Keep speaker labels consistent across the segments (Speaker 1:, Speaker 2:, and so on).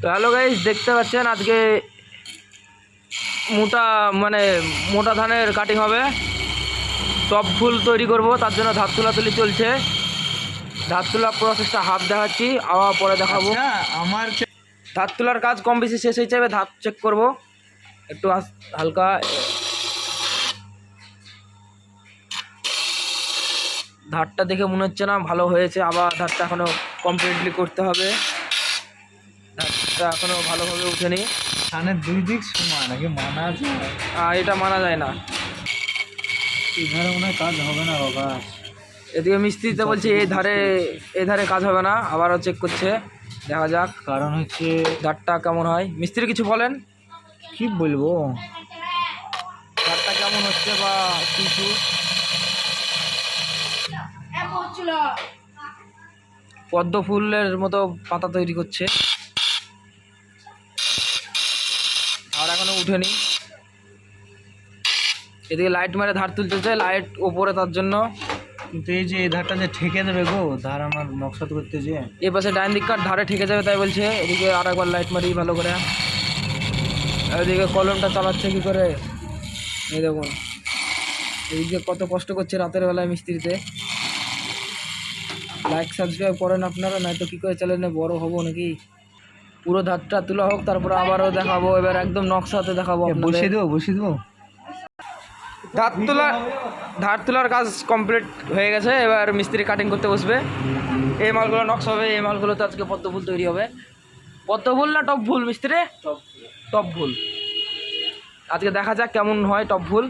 Speaker 1: তো hello guys দেখতে পাচ্ছেন আজকে মোটা মানে মোটা ধানের কাটিং হবে। টপ ফুল তৈরি করব তার জন্য ধাপ তুলাতুলি চলছে। ধাপ তোলা প্রসেসটা হাফ দেখাচ্ছি আবার পরে দেখাবো।
Speaker 2: আচ্ছা, আমার
Speaker 1: ধাপ তোলার কাজ কম বেশি শেষ হয়ে যাবে ধাপ চেক করব। একটু হালকা। ধারটা দেখে মনে হচ্ছে না ভালো হয়েছে আবার ধারটা এখনও কমপ্লিটলি করতে হবে। ধারটা এখনও ভালোভাবে উঠেনি
Speaker 2: ধানের দুই দিক সমান নাকি মানা যায়।
Speaker 1: আর এটা মানা যায় না।
Speaker 2: এধারে মনে হয় কাজ হবে না বাবা
Speaker 1: এদিকে মিস্ত্রিতে বলছে এই ধারে এই ধারে কাজ হবে না আবারও চেক করছে দেখা যাক।
Speaker 2: কারণ হচ্ছে
Speaker 1: ধারটা কেমন হয়? মিস্ত্রি কিছু বলেন?
Speaker 2: কি বলব?
Speaker 1: ধারটা কেমন হচ্ছে বা কিছু পদ্ম ফুলের মতো পাতা তৈরি করছে। উঠেনি। এদিকে লাইট মেরে ধার তুলতেছে লাইট ওপরে তার জন্য।
Speaker 2: কিন্তু এই যে এই ধারটা যে ঠেকে দেবে গো ধার আমার নকশাত করতে যে।
Speaker 1: এ পাশে ডাইন দিককার ধারে ঠেকে যাবে তাই বলছে এদিকে আর একবার লাইট মারি ভালো করে। এদিকে কলমটা চালাচ্ছে কি করে? এই দেখুন। এদিকে কত কষ্ট করছে রাতের বেলায় মিস্ত্রিতে। লাইক সাবস্ক্রাইব করেন আপনারা নয়তো কী করে চ্যানেলে বড় হব নাকি? পুরো ধারটা তোলা হোক তারপরে আবারও দেখাবো। এবার একদম নকশাতে দেখাবো।
Speaker 2: বসিয়ে দেবো বসিয়ে দেবো?
Speaker 1: ধার তোলা ধার তোলার কাজ কমপ্লিট হয়ে গেছে। এবার মিস্ত্রি কাটিং করতে বসবে। এই মালগুলো নকশা হবে এই মালগুলোতে আজকে পদ্ম ফুল তৈরি হবে। পদ্ম ফুল না টপ ফুল মিস্ত্রি? Top full. আজকে দেখা যাক কেমন হয় টপ ফুল।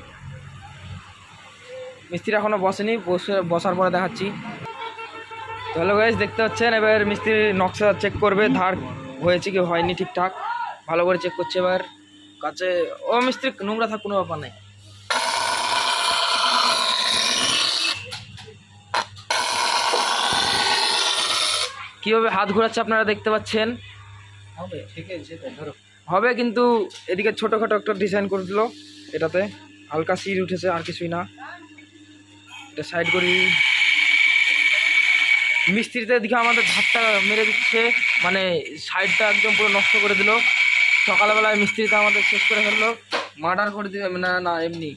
Speaker 1: মিস্ত্রি এখনও বসেনি বসে বসার পরে দেখাচ্ছি। হ্যালো গাইজ দেখতে পাচ্ছেন? এবার মিস্ত্রি নকশা চেক করবে ধার হয়েছে কি হয়নি ঠিকঠাক? ভালো করে চেক করছে এবার। কাছে ও মিস্ত্রি নোংরা থাক কোনো ব্যাপার নেই। কীভাবে হাত ঘোরাচ্ছে আপনারা দেখতে পাচ্ছেন?
Speaker 2: হবে ঠিক আছে ধরো।
Speaker 1: হবে কিন্তু এদিকে ছোটোখাটো একটা ডিজাইন করে দিল। এটাতে হালকা সিট উঠেছে আর কিছুই না। এটা সাইড করি। মিস্ত্রিতে এদিকে আমাদের ধারটা মেরে দিচ্ছে। মানে সাইডটা একদম পুরো নষ্ট করে দিল। সকালবেলায় মিস্ত্রিতে আমাদের শেষ করে ফেলল। মার্ডার করে দিবে, না না, এমনি।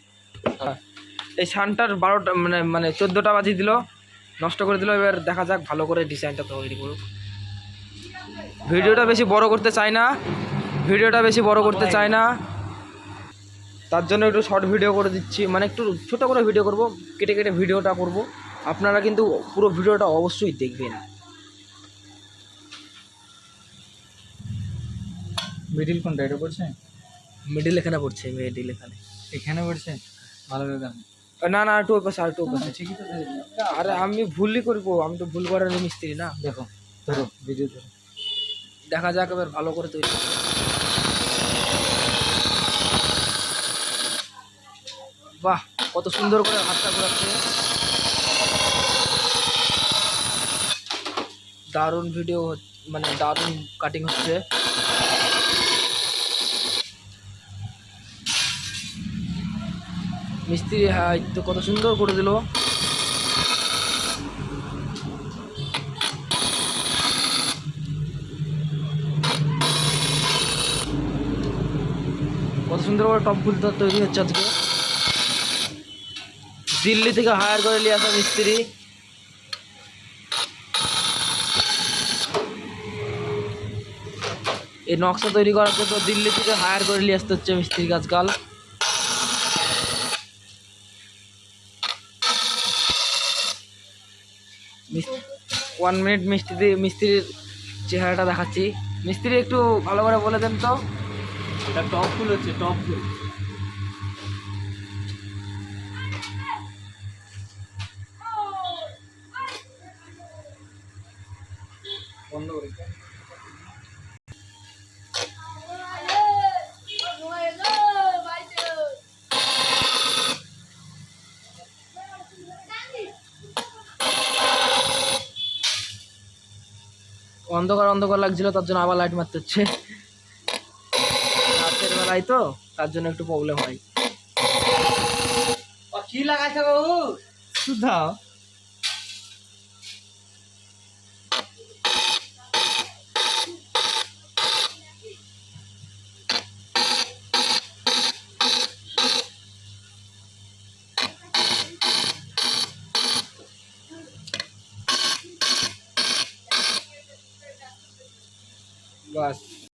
Speaker 1: এই সানটার বারোটা মানে মানে চোদ্দোটা বাজিয়ে দিল, নষ্ট করে দিল। এবার দেখা যাক ভালো করে ডিজাইনটা তৈরি করুক। ভিডিওটা বেশি বড় করতে চাই না। ভিডিওটা বেশি বড় করতে চাই না। তার জন্য একটু শর্ট ভিডিও করে দিচ্ছি। মানে একটু ছোটো করে ভিডিও করব, কেটে কেটে ভিডিওটা করব। আপনারা কিন্তু পুরো ভিডিওটা অবশ্যই দেখবেন।
Speaker 2: মিডিল কোনটা এটা পড়ছে?
Speaker 1: মিডিল এখানে পড়ছে মিডিল এখানে।
Speaker 2: এখানে পড়ছে? ভালো গান
Speaker 1: না না একটু পাশে আর একটু পাশে
Speaker 2: ঠিকই তো
Speaker 1: আরে আমি ভুলই করব আমি তো ভুল করার মিস্ত্রি না।
Speaker 2: দেখো ধরো ভিডিও ধরো।
Speaker 1: দেখা যাক এবার ভালো করে তৈরি। বাহ কত সুন্দর করে হাতটা ঘোরাচ্ছে। দারুণ ভিডিও মানে দারুণ কাটিং হচ্ছে। মিস্ত্রি হ্যাঁ তো কত সুন্দর করে দিল। কত সুন্দর করে টপ ফুল তৈরি হচ্ছে আজকে। দিল্লি থেকে হায়ার করে নিয়ে আসা মিস্ত্রি। এই নকশা তৈরি করার জন্য দিল্লি থেকে হায়ার করে নিয়ে আসতে হচ্ছে মিস্ত্রিকে আজকাল ওয়ান মিনিট মিস্ত্রি মিস্ত্রির চেহারাটা দেখাচ্ছি। মিস্ত্রি একটু ভালো করে বলে দেন তো।
Speaker 2: এটা টপ ফুল হচ্ছে টপ ফুল। বন্ধ করে
Speaker 1: অন্ধকার অন্ধকার লাগছিল তার জন্য আবার লাইট মারতে হচ্ছে রাতের বেলায় তো তার জন্য একটু প্রবলেম হয়।
Speaker 2: কি লাগাইছে বাবু? সুধাও
Speaker 1: বাস